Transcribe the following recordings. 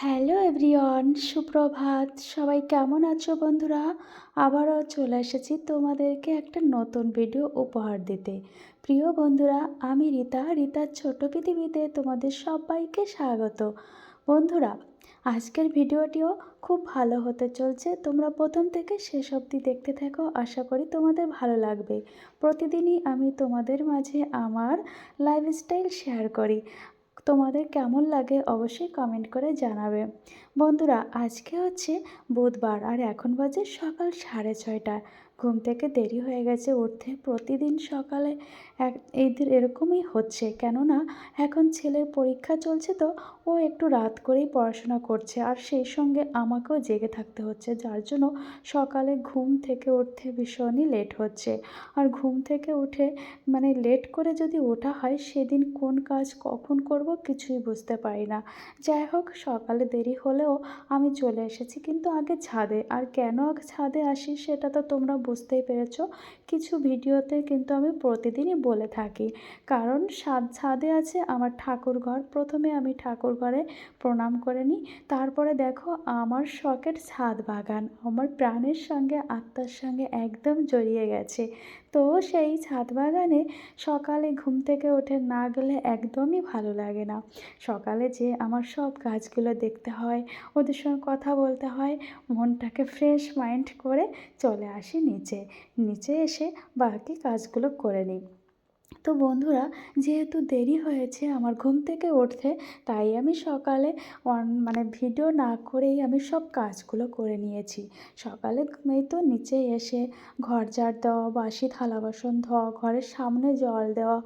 Hello everyone, সুপ্রভাত। সবাই কেমন আছো বন্ধুরা? আবারও চলে এসেছি তোমাদেরকে একটা নতুন ভিডিও উপহার দিতে। প্রিয় বন্ধুরা, আমি রীতা, রীতার ছোট পৃথিবীতে তোমাদের সবাইকে স্বাগত। বন্ধুরা, আজকের ভিডিওটিও খুব ভালো হতে চলছে। তোমরা প্রথম থেকে শেষ অবধি দেখতে থাকো, আশা করি তোমাদের ভালো লাগবে। প্রতিদিনই আমি তোমাদের মাঝে আমার লাইফস্টাইল শেয়ার করি। তোমাদের কেমন লাগে অবশ্যই কমেন্ট করে জানাবে। বন্ধুরা, আজকে হচ্ছে বুধবার আর এখন বাজে সকাল সাড়ে ছয়টা ঘুম থেকে দেরি হয়ে গেছে উঠতে। প্রতিদিন সকালে এক, এদের এরকমই হচ্ছে। কেননা, এখন ছেলের পরীক্ষা চলছে তো, ও একটু রাত করেই পড়াশোনা করছে। আর সেই সঙ্গে আমাকেও জেগে থাকতে হচ্ছে, যার জন্য সকালে ঘুম থেকে উঠতে ভীষণই লেট হচ্ছে। আর ঘুম থেকে উঠে মানে লেট করে যদি ওঠা হয়, সেদিন কোন কাজ কখন করব কিছুই বুঝতে পারি না। যাই হোক, সকালে দেরি হলেও আমি চলে এসেছি কিন্তু আগে ছাদে। আর কেন ছাদে আসি, সেটা তো তোমরা বুঝতেই পেরেছ। কিছু ভিডিওতে কিন্তু আমি প্রতিদিনই বলে থাকি। কারণ সাদ, ছাদে আছে আমার ঠাকুর ঘর। প্রথমে আমি ঠাকুর ঘরে প্রণাম করে নিই। তারপরে দেখো আমার শখের ছাদ বাগান। আমার প্রাণের সঙ্গে, আত্মার সঙ্গে একদম জড়িয়ে গেছে। তো সেই ছাদ বাগানে সকালে ঘুম থেকে উঠে না গেলে একদমই ভালো লাগে না। সকালে যে আমার সব গাছগুলো দেখতে হয়, ওদের সঙ্গে কথা বলতে হয়, মনটাকে ফ্রেশ মাইন্ড করে চলে আসি নিচে নিচে এসে বাকি কাজগুলো করে নিই। তো বন্ধুরা, যেহেতু দেরি হয়েছে আমার ঘুম থেকে উঠতে, তাই আমি সকালে অন মানে ভিডিও না করেই আমি সব কাজগুলো করে নিয়েছি। সকালে ঘুমেই তো নিচে এসে ঘর ঝাড় দেওয়া, বাসি থালা বাসন ধোয়া, ঘরের সামনে জল দেওয়া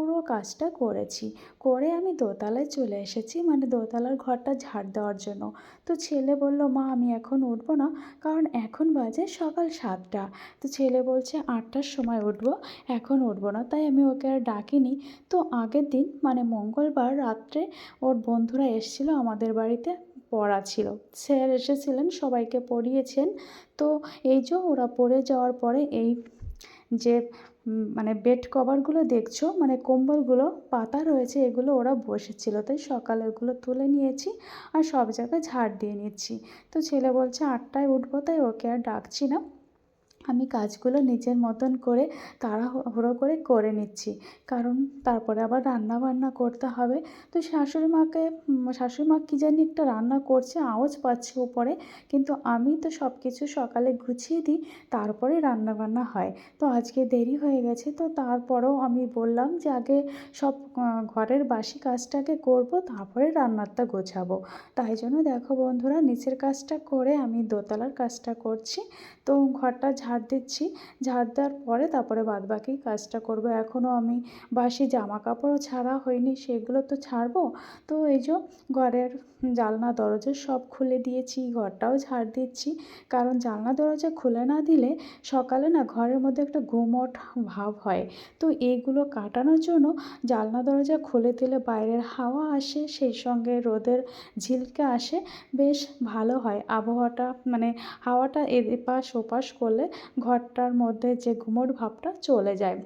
পুরো কাজটা করেছি। করে আমি দোতলায় চলে এসেছি মানে দোতলার ঘরটা ঝাড় দেওয়ার জন্য। তো ছেলে বলল, মা, আমি এখন উঠবো না, কারণ এখন বাজে সকাল সাতটা। তো ছেলে বলছে, আটটার সময় উঠবো, এখন উঠবো না। তাই আমি ওকে আর ডাকিনি। তো আগের দিন মানে মঙ্গলবার রাত্রে, ওর বন্ধুরা এসেছিল আমাদের বাড়িতে, পড়া ছিল। স্যার এসেছিলেন, সবাইকে পড়িয়েছেন। তো এই যে ওরা পড়ে যাওয়ার পরে এই যে মানে বেড কভারগুলো দেখছ মানে কম্বলগুলো, পাতা রয়েছে, এগুলো ওরা বসেছিল। তাই সকালে ওগুলো তুলে নিয়েছি আর সব জায়গায় ঝাড় দিয়ে নিচ্ছি। তো ছেলে বলছে, আটটায় উঠবো, তাই ওকে আর ডাকছি না। আমি কাজগুলো নিজের মতন করে তাড়াহুড়ো করে করে নিচ্ছি। কারণ তারপরে আবার রান্না বান্না করতে হবে। তো শাশুড়ি মাকে শাশুড়ি মা কী জানি একটা রান্না করছে, আওয়াজ পাচ্ছি উপরে। কিন্তু আমি তো সব কিছু সকালে গুছিয়ে দিই, তারপরে রান্না বান্না হয়। তো আজকে দেরি হয়ে গেছে, তো তারপরেও আমি বললাম যে আগে সব ঘরের বাসি কাজটাকে করব, তারপরে রান্নাটা গোছাবো। তাই জন্য দেখো বন্ধুরা, নিচের কাজটা করে আমি দোতলার কাজটা করছি। তো ঘরটা ঝাড় দিচ্ছি। ঝাড় দেওয়ার পরে তারপরে বাদবাকি কাজটা করব। এখনও আমি বাসি জামা কাপড়ও ছাড়া হয়নি, সেগুলো তো ছাড়বো। তো এই যে ঘরের জানলা, দরজা সব খুলে দিয়েছি, ঘরটাও ঝাড় দিচ্ছি। কারণ জানলা, দরজা খুলে না দিলে সকালে না ঘরের মধ্যে একটা ঘুমট ভাব হয়। তো এইগুলো কাটানোর জন্য জানলা, দরজা খুলে দিলে বাইরের হাওয়া আসে, সেই সঙ্গে রোদের ঝিলকে আসে, বেশ ভালো হয়। আবহাওয়াটা মানে হাওয়াটা এপাশ ওপাশ করলে ঘরটার মধ্যে যে ঘুমোর ভাবটা চলে যায়।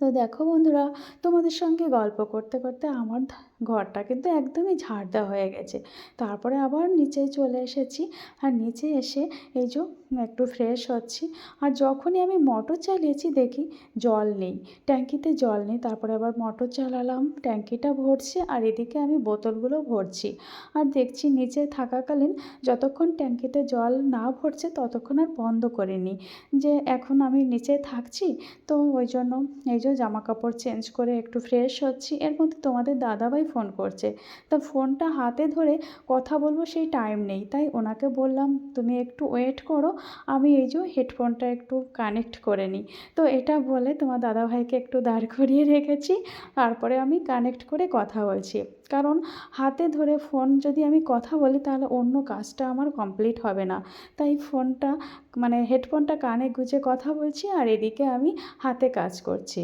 তো দেখো বন্ধুরা, তোমাদের সঙ্গে গল্প করতে করতে আমার ঘরটা কিন্তু একদমই ঝাড় দেওয়া হয়ে গেছে। তারপরে আবার নিচে চলে এসেছি আর নিচে এসে এই যে একটু ফ্রেশ হচ্ছি। আর যখনই আমি মোটর চালিয়েছি দেখি জল নেই, ট্যাঙ্কিতে জল নেই। তারপরে আবার মোটর চালালাম, ট্যাঙ্কিটা ভরছে আর এদিকে আমি বোতলগুলো ভরছি। আর দেখছি নিচে থাকাকালীন যতক্ষণ ট্যাঙ্কিতে জল না ভরছে ততক্ষণ আর বন্ধ করিনি। যে এখন আমি নিচে থাকছি তো ওই জন্য এই যে জামা কাপড় চেঞ্জ করে একটু ফ্রেশ হচ্ছি। এর মধ্যে তোমাদের দাদাভাই ফোন করছে। তা ফোনটা হাতে ধরে কথা বলব সেই টাইম নেই। তাই ওনাকে বললাম, তুমি একটু ওয়েট করো, আমি এই যে হেডফোনটা একটু কানেক্ট করে নিই। তো এটা বলে তোমার দাদাভাইকে একটু দাঁড় করিয়ে রেখেছি। তারপরে আমি কানেক্ট করে কথা বলছি। কারণ হাতে ধরে ফোন যদি আমি কথা বলি, তাহলে অন্য কাজটা আমার কমপ্লিট হবে না। তাই ফোনটা মানে হেডফোনটা কানে গুঁজে কথা বলছি আর এদিকে আমি হাতে কাজ করছি।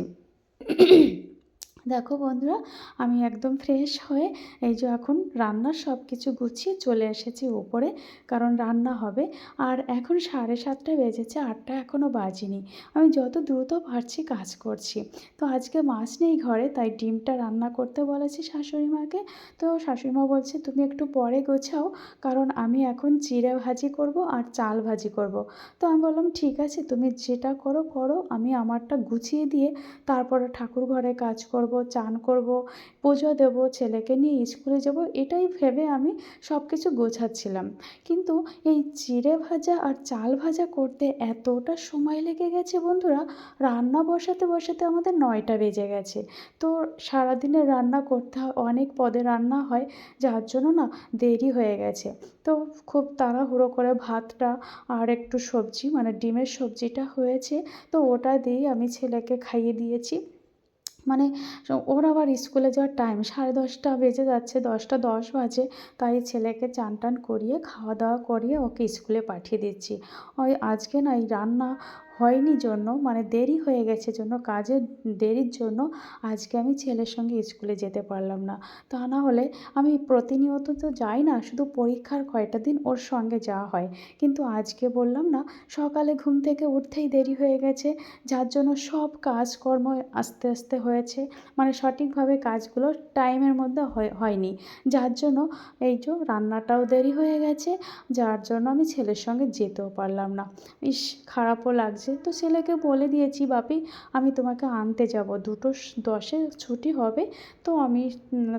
দেখো বন্ধুরা, আমি একদম ফ্রেশ হয়ে এই যে এখন রান্নার সব কিছু গুছিয়ে চলে এসেছি ওপরে, কারণ রান্না হবে। আর এখন সাড়ে সাতটা বেজেছে, আটটা এখনও বাজিনি। আমি যত দ্রুত পারছি কাজ করছি। তো আজকে মাছ নেই ঘরে, তাই ডিমটা রান্না করতে বলেছি শাশুড়ি মাকে। তো শাশুড়ি মা বলছে, তুমি একটু পরে গোছাও, কারণ আমি এখন চিড়ে ভাজি করব আর চাল ভাজি করব। তো আমি বললাম, ঠিক আছে, তুমি যেটা করো করো। আমি আমারটা গুছিয়ে দিয়ে তারপরে ঠাকুর ঘরে কাজ করব। চান করব, পুজো দেবো, ছেলেকে নিয়ে স্কুলে যাব, এটাই ভেবে আমি সব কিছু গোছাচ্ছিলাম। কিন্তু এই চিড়ে ভাজা আর চাল ভাজা করতে এতটা সময় লেগে গেছে বন্ধুরা, রান্না বসাতে বসাতে আমাদের নয়টা বেজে গেছে। তো সারাদিনের রান্না করতে হয় অনেক পদে রান্না হয়, যার জন্য না দেরি হয়ে গেছে। তো খুব তাড়াহুড়ো করে ভাতটা আর একটু সবজি মানে ডিমের সবজিটা হয়েছে, তো ওটা দিয়েই আমি ছেলেকে খাইয়ে দিয়েছি। মানে ওর আবার স্কুলে যাওয়ার টাইম সাড়ে দশটা বেজে যাচ্ছে, দশটা দশ বাজে, তাই ছেলেকে চান টান করিয়ে, খাওয়া দাওয়া করিয়ে ওকে স্কুলে পাঠিয়ে দিচ্ছি। ওই আজকে না এই রান্না হয়নি জন্য মানে দেরি হয়ে গেছে জন্য, কাজের দেরির জন্য আজকে আমি ছেলের সঙ্গে স্কুলে যেতে পারলাম না। তা না হলে আমি প্রতিনিয়ত তো যাই না, শুধু পরীক্ষার কয়টা দিন ওর সঙ্গে যাওয়া হয়। কিন্তু আজকে বললাম না, সকালে ঘুম থেকে উঠতেই দেরি হয়ে গেছে, যার জন্য সব কাজকর্ম আস্তে আস্তে হয়েছে মানে সঠিকভাবে কাজগুলো টাইমের মধ্যে হয়নি। যার জন্য এই যে রান্নাটাও দেরি হয়ে গেছে, যার জন্য আমি ছেলের সঙ্গে যেতেও পারলাম না। ইস, খারাপও লাগছে। আছে তো ছেলেকে বলে দিয়েছি, বাপি, আমি তোমাকে আনতে যাব। দুটো দশে ছুটি হবে, তো আমি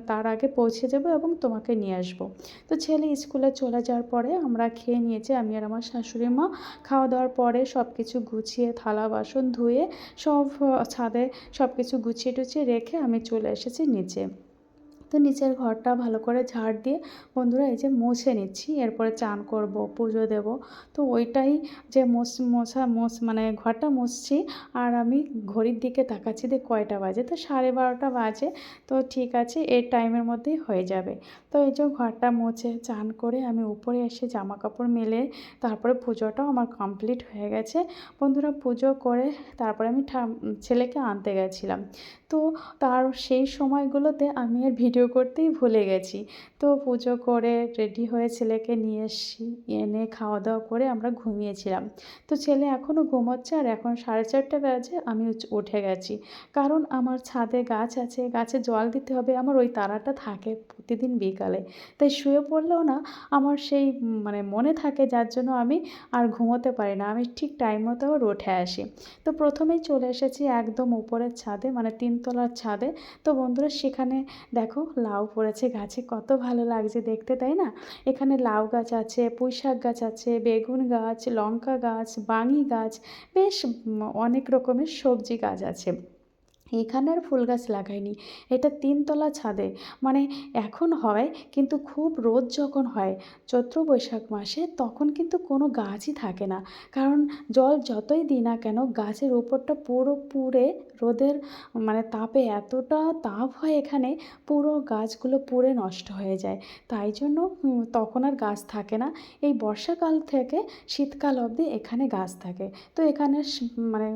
তার আগে পৌঁছে যাব এবং তোমাকে নিয়ে আসব। তো ছেলে স্কুলে চলে যাওয়ার পরে আমরা খেয়ে নিয়েছি। আমি আর আমার শাশুড়ি মা খাওয়া দাওয়ার পরে সব কিছু গুছিয়ে থালা, বাসন ধুয়ে সব ছাদে সব কিছু গুছিয়ে টুছিয়ে রেখে আমি চলে এসেছি নিচে। তো নিচের ঘরটা ভালো করে ঝাড় দিয়ে বন্ধুরা এই যে মুছে নিচ্ছি, এরপরে চান করব, পুজো দেব। তো ওইটাই যে মোছ, মোছা, মোছ মানে ঘরটা মুছছি আর আমি ঘড়ির দিকে তাকাচ্ছি যে কয়টা বাজে, তো সাড়ে বারোটা বাজে, তো ঠিক আছে, এর টাইমের মধ্যেই হয়ে যাবে। তো এই যে ঘরটা মুছে চান করে আমি উপরে এসে জামা কাপড় মেলে তারপরে পুজোটাও আমার কমপ্লিট হয়ে গেছে। বন্ধুরা পুজো করে তারপরে আমি ছেলেকে আনতে গেছিলাম। তো তার সেই সময়গুলোতে আমি আর ভিডিও করতেই ভুলে গেছি। তো পুজো করে রেডি হয়ে ছেলেকে নিয়ে এসছি। এনে খাওয়া দাওয়া করে আমরা ঘুমিয়েছিলাম। তো ছেলে এখনও ঘুমোচ্ছে আর এখন সাড়ে চারটে বাজে আমি উঠে গেছি। কারণ আমার ছাদে গাছ আছে, গাছে জল দিতে হবে, আমার ওই তারাটা থাকে প্রতিদিন বিকালে। তাই শুয়ে পড়লেও না আমার সেই মানে মনে থাকে যার জন্য আমি আর ঘুমোতে পারি না। আমি ঠিক টাইম মতো আবার উঠে আসি। তো প্রথমেই চলে এসেছি একদম উপরের ছাদে মানে তিনতলার ছাদে। তো বন্ধুরা সেখানে দেখো লাউ পড়েছে গাছে, কত ভালো লাগছে দেখতে, তাই না? এখানে লাউ গাছ আছে পুঁই শাক গাছ আছে, বেগুন গাছ, লঙ্কা গাছ, বাঙি গাছ, বেশ অনেক রকমের সবজি গাছ আছে। এখানে আর ফুল গাছ লাগাইনি। এটা তিনতলা ছাদে। মানে এখন হয়, কিন্তু খুব রোদ যখন হয় চৈত্র বৈশাখ মাসে, তখন কিন্তু কোনো গাছই থাকে না। কারণ জল যতই দিই না কেন, গাছের উপরটা পুরো পুড়ে রোদের মানে তাপে এতটা তাপ হয় এখানে, পুরো গাছগুলো পুড়ে নষ্ট হয়ে যায়। তাই জন্য তখন আর গাছ থাকে না। এই বর্ষাকাল থেকে শীতকাল অবধি এখানে গাছ থাকে। তো এখানে মানে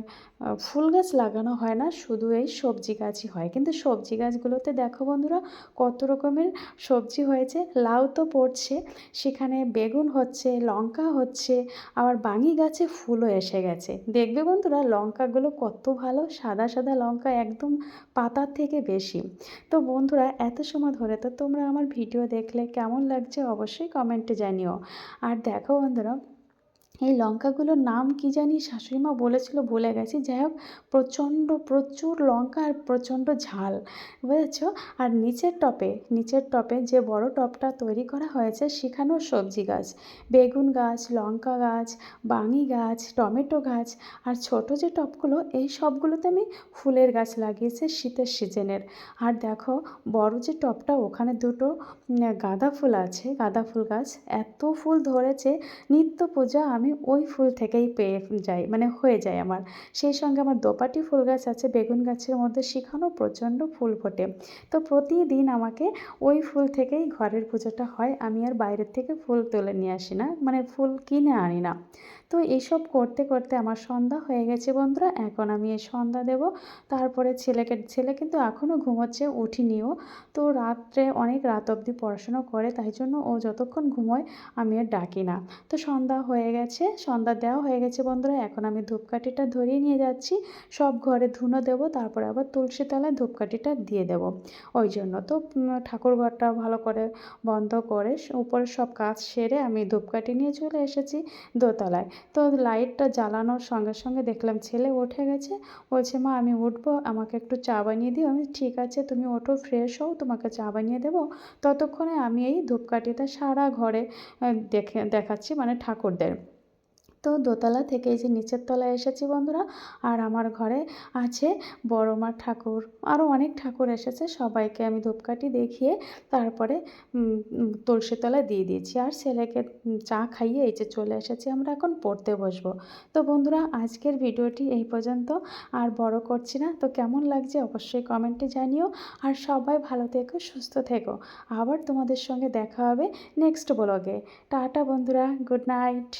ফুল গাছ লাগানো হয় না, শুধু এই সবজি গাছই হয়। কিন্তু সবজি গাছগুলোতে দেখো বন্ধুরা, কত রকমের সবজি হয়েছে। লাউ তো পড়ছে, সেখানে বেগুন হচ্ছে, লঙ্কা হচ্ছে, আবার বাঙি গাছে ফুলও এসে গেছে। দেখবে বন্ধুরা, লঙ্কাগুলো কত ভালো, সাদা সাদা লঙ্কা একদম পাতার থেকে বেশি। তো বন্ধুরা, এত সময় ধরে তো তোমরা আমার ভিডিও দেখলে কেমন লাগছে অবশ্যই কমেন্টে জানিও। আর দেখো বন্ধুরা এই লঙ্কাগুলোর নাম কি জানি শাশুড়ি মা বলেছিল, ভুলে গেছি। যাই হোক, প্রচণ্ড, প্রচুর লঙ্কা আর প্রচণ্ড ঝাল, বুঝেছ? আর নিচের টপে নিচের টপে যে বড় টপটা তৈরি করা হয়েছে, সেখানেও সবজি গাছ, বেগুন গাছ, লঙ্কা গাছ, বাঙি গাছ, টমেটো গাছ, আর ছোট যে টপগুলো, এই সবগুলোতে আমি ফুলের গাছ লাগিয়েছি শীতের সিজনের। আর দেখো, বড় যে টপটা, ওখানে দুটো গাঁদা ফুল আছে, গাঁদা ফুল গাছ, এত ফুল ধরেছে, নিত্য পূজা আমি ওই ফুল থেকেই পেয়ে যাই মানে হয়ে যায় আমার। সেই সঙ্গে আমার দোপাটি ফুল গাছ আছে, বেগুন গাছের মধ্যে সেখানেও প্রচণ্ড ফুল ফোটে। তো প্রতিদিন আমাকে ওই ফুল থেকেই ঘরের পুজোটা হয়, আমি আর বাইরের থেকে ফুল তুলে নিয়ে আসি না মানে ফুল কিনে আনি না। তো এইসব করতে করতে আমার সন্ধ্যা হয়ে গেছে বন্ধুরা, এখন আমি এই সন্ধ্যা দেব। তারপরে ছেলেকে, ছেলে কিন্তু এখনও ঘুমোচ্ছে, উঠিনিও। তো রাত্রে অনেক রাত অবধি পড়াশুনো করে, তাই জন্য ও যতক্ষণ ঘুমোয় আমি আর ডাকি না। তো সন্ধ্যা হয়ে গেছে সন্ধ্যা দেওয়া হয়ে গেছে বন্ধুরা, এখন আমি ধূপকাঠিটা ধরিয়ে নিয়ে যাচ্ছি। সব ঘরে ধুনো দেবো, তারপরে আবার তুলসী তলায় ধূপকাঠিটা দিয়ে দেবো। ওই জন্য তো ঠাকুর ঘরটা ভালো করে বন্ধ করে উপরে সব কাজ সেরে আমি ধূপকাঠি নিয়ে চলে এসেছি দোতলায়। তো লাইটটা জ্বালানোর সঙ্গে সঙ্গে দেখলাম ছেলে উঠে গেছে। বলছে, মা, আমি উঠবো, আমাকে একটু চা বানিয়ে দিও। আমি, ঠিক আছে, তুমি ওঠো, ফ্রেশ হও, তোমাকে চা বানিয়ে দেবো। ততক্ষণে আমি এই ধূপকাঠিটা সারা ঘরে দেখে, দেখাচ্ছি মানে ঠাকুরদের। তো দোতলা থেকে এই যে নিচের তলায় এসেছি বন্ধুরা, আর আমার ঘরে আছে বড় মা ঠাকুর। আরও অনেক ঠাকুর এসেছে, সবাইকে আমি ধূপকাঠি দেখিয়ে তারপরে তুলসী তলায় দিয়ে দিয়েছি। আর ছেলেকে চা খাইয়ে এই যে চলে এসেছি, আমরা এখন পড়তে বসবো। তো বন্ধুরা, আজকের ভিডিওটি এই পর্যন্ত, আর বড় করছি না। তো কেমন লাগছে অবশ্যই কমেন্টে জানিও। আর সবাই ভালো থেকো, সুস্থ থেকো। আবার তোমাদের সঙ্গে দেখা হবে নেক্সট ব্লগে। টাটা বন্ধুরা, গুড নাইট।